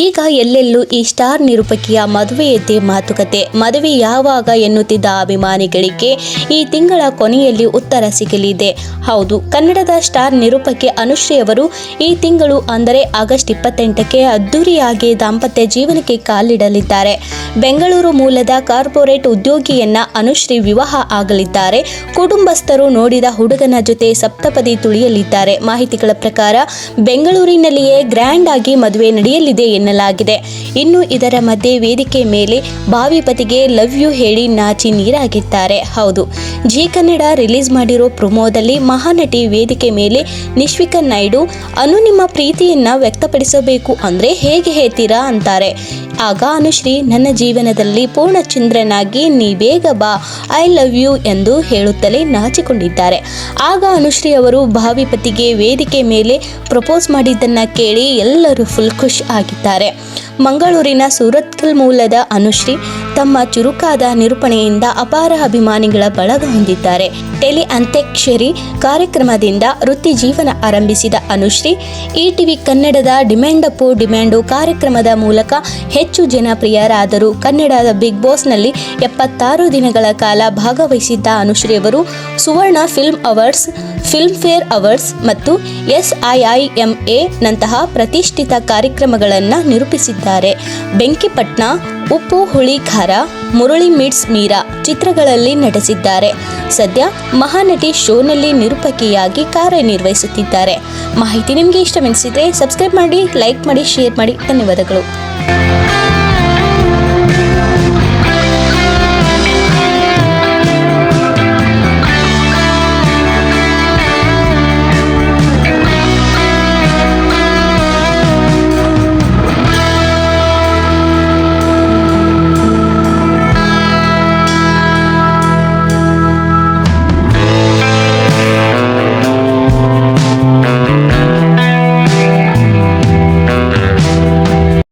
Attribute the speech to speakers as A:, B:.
A: ಈಗ ಎಲ್ಲೆಲ್ಲೂ ಈ ಸ್ಟಾರ್ ನಿರೂಪಕಿಯ ಮದುವೆಯದ್ದೇ ಮಾತುಕತೆ. ಮದುವೆ ಯಾವಾಗ ಎನ್ನುತ್ತಿದ್ದ ಅಭಿಮಾನಿಗಳಿಗೆ ಈ ತಿಂಗಳ ಕೊನೆಯಲ್ಲಿ ಉತ್ತರ ಸಿಗಲಿದೆ. ಹೌದು, ಕನ್ನಡದ ಸ್ಟಾರ್ ನಿರೂಪಕಿ ಅನುಶ್ರೀ ಅವರು ಈ ತಿಂಗಳು ಅಂದರೆ ಆಗಸ್ಟ್ ಇಪ್ಪತ್ತೆಂಟಕ್ಕೆ ಅದ್ದೂರಿಯಾಗಿ ದಾಂಪತ್ಯ ಜೀವನಕ್ಕೆ ಕಾಲಿಡಲಿದ್ದಾರೆ. ಬೆಂಗಳೂರು ಮೂಲದ ಕಾರ್ಪೊರೇಟ್ ಉದ್ಯೋಗಿಯನ್ನ ಅನುಶ್ರೀ ವಿವಾಹ ಆಗಲಿದ್ದಾರೆ. ಕುಟುಂಬಸ್ಥರು ನೋಡಿದ ಹುಡುಗನ ಜೊತೆ ಸಪ್ತಪದಿ ತುಳಿಯಲಿದ್ದಾರೆ. ಮಾಹಿತಿಗಳ ಪ್ರಕಾರ, ಬೆಂಗಳೂರಿನಲ್ಲಿಯೇ ಗ್ರ್ಯಾಂಡ್ ಆಗಿ ಮದುವೆ ನಡೆಯಲಿದೆ ಎನ್ನಲಾಗಿದೆ. ಇನ್ನು ಇದರ ಮಧ್ಯೆ ವೇದಿಕೆ ಮೇಲೆ ಭಾವಿ ಪತಿಗೆ ಲವ್ ಯು ಹೇಳಿ ನಾಚಿ ನೀರಾಗಿದ್ದಾರೆ. ಹೌದು, ಜಿ ಕನ್ನಡ ರಿಲೀಸ್ ಮಾಡಿರೋ ಪ್ರೊಮೋದಲ್ಲಿ ಮಹಾನಟಿ ವೇದಿಕೆ ಮೇಲೆ ನಿಶ್ವಿಕಾ ನಾಯ್ಡು, ಅನು ನಿಮ್ಮ ಪ್ರೀತಿಯನ್ನ ವ್ಯಕ್ತಪಡಿಸಬೇಕು ಅಂದ್ರೆ ಹೇಗೆ ಹೇಳ್ತೀರಾ ಅಂತಾರೆ. ಆಗ ಅನುಶ್ರೀ ನನ್ನ ಜೀವನದಲ್ಲಿ ಪೂರ್ಣಚಂದ್ರನಾಗಿ ನೀ ಬೇಗ ಬಾ, ಐ ಲವ್ ಯು ಎಂದು ಹೇಳುತ್ತಲೇ ನಾಚಿಕೊಂಡಿದ್ದಾರೆ. ಆಗ ಅನುಶ್ರೀ ಅವರು ಭಾವಿ ಪತಿಗೆ ವೇದಿಕೆ ಮೇಲೆ ಪ್ರಪೋಸ್ ಮಾಡಿದ್ದನ್ನ ಕೇಳಿ ಎಲ್ಲರೂ ಫುಲ್ ಖುಷ್ ಆಗಿದ್ದಾರೆ. ಮಂಗಳೂರಿನ ಸೂರತ್ಕಲ್ ಮೂಲದ ಅನುಶ್ರೀ ತಮ್ಮ ಚುರುಕಾದ ನಿರೂಪಣೆಯಿಂದ ಅಪಾರ ಅಭಿಮಾನಿಗಳ ಬಳಗ ಹೊಂದಿದ್ದಾರೆ. ಟೆಲಿ ಅಂತ್ಯಕ್ಷರಿ ಕಾರ್ಯಕ್ರಮದಿಂದ ವೃತ್ತಿ ಜೀವನ ಆರಂಭಿಸಿದ ಅನುಶ್ರೀ ಇಟಿವಿ ಟಿವಿ ಕನ್ನಡದ ಡಿಮ್ಯಾಂಡ್ ಅಪ್ಪು ಡಿಮ್ಯಾಂಡು ಕಾರ್ಯಕ್ರಮದ ಮೂಲಕ ಹೆಚ್ಚು ಜನಪ್ರಿಯರಾದರು. ಕನ್ನಡದ ಬಿಗ್ ಬಾಸ್ನಲ್ಲಿ ಎಪ್ಪತ್ತಾರು ದಿನಗಳ ಕಾಲ ಭಾಗವಹಿಸಿದ್ದ ಅನುಶ್ರೀ ಅವರು Suvarna film awards film fare awards ಮತ್ತು S I I M A ನಂತಹ ಪ್ರತಿಷ್ಠಿತ ಕಾರ್ಯಕ್ರಮಗಳನ್ನು ನಿರೂಪಿಸಿದ್ದಾರೆ. ಬೆಂಕಿಪಟ್ನ, ಉಪ್ಪು ಹುಳಿ ಖಾರ ಮುರಳಿ ಮಿಡ್ಸ್ ಮೀರಾ ಚಿತ್ರಗಳಲ್ಲಿ ನಟಿಸಿದ್ದಾರೆ. ಸದ್ಯ ಮಹಾನಟಿ ಶೋನಲ್ಲಿ ನಿರೂಪಕಿಯಾಗಿ ಕಾರ್ಯನಿರ್ವಹಿಸುತ್ತಿದ್ದಾರೆ. ಮಾಹಿತಿ ನಿಮಗೆ ಇಷ್ಟವೆನಿಸಿದರೆ ಸಬ್ಸ್ಕ್ರೈಬ್ ಮಾಡಿ, ಲೈಕ್ ಮಾಡಿ, ಶೇರ್ ಮಾಡಿ. ಧನ್ಯವಾದಗಳು.